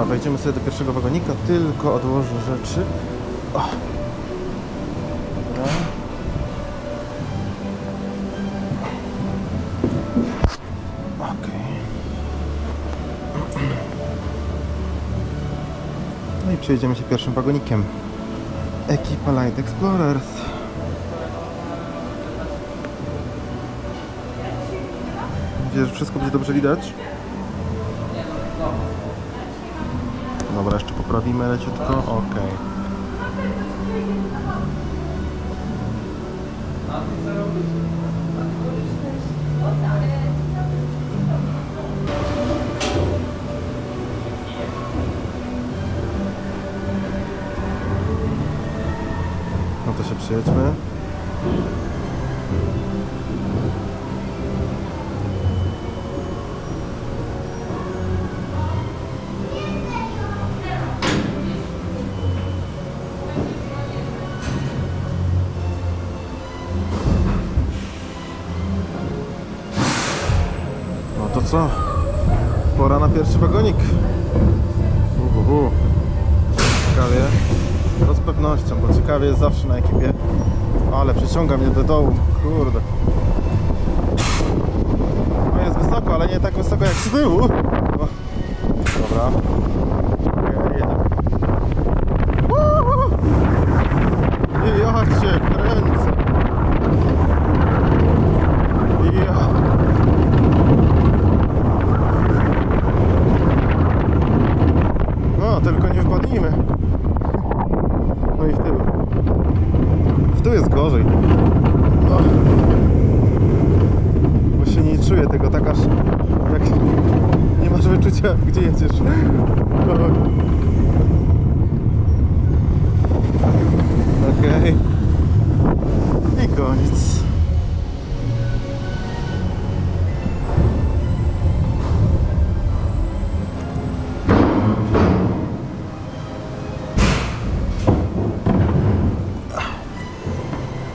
Dobra, wejdziemy sobie do pierwszego wagonika, tylko odłożę rzeczy. O. No i przejedziemy się pierwszym wagonikiem. Ekipa Light Explorers. Nadzieję, że wszystko będzie dobrze widać. Dobra, jeszcze poprawimy leciutko. Okej. No to się przyjedźmy. To co? Pora na pierwszy wagonik. Uhuhu. Ciekawie. To z pewnością, bo ciekawie jest zawsze na ekipie. Ale przyciąga mnie do dołu. Kurde. No jest wysoko, ale nie tak wysoko jak z tyłu. O. Dobra. tylko nie wpadnijmy. No i w tył. W tył jest gorzej. No. Bo się nie czuję tego tak aż jak nie masz wyczucia gdzie jedziesz. Okej. Okay. I koniec.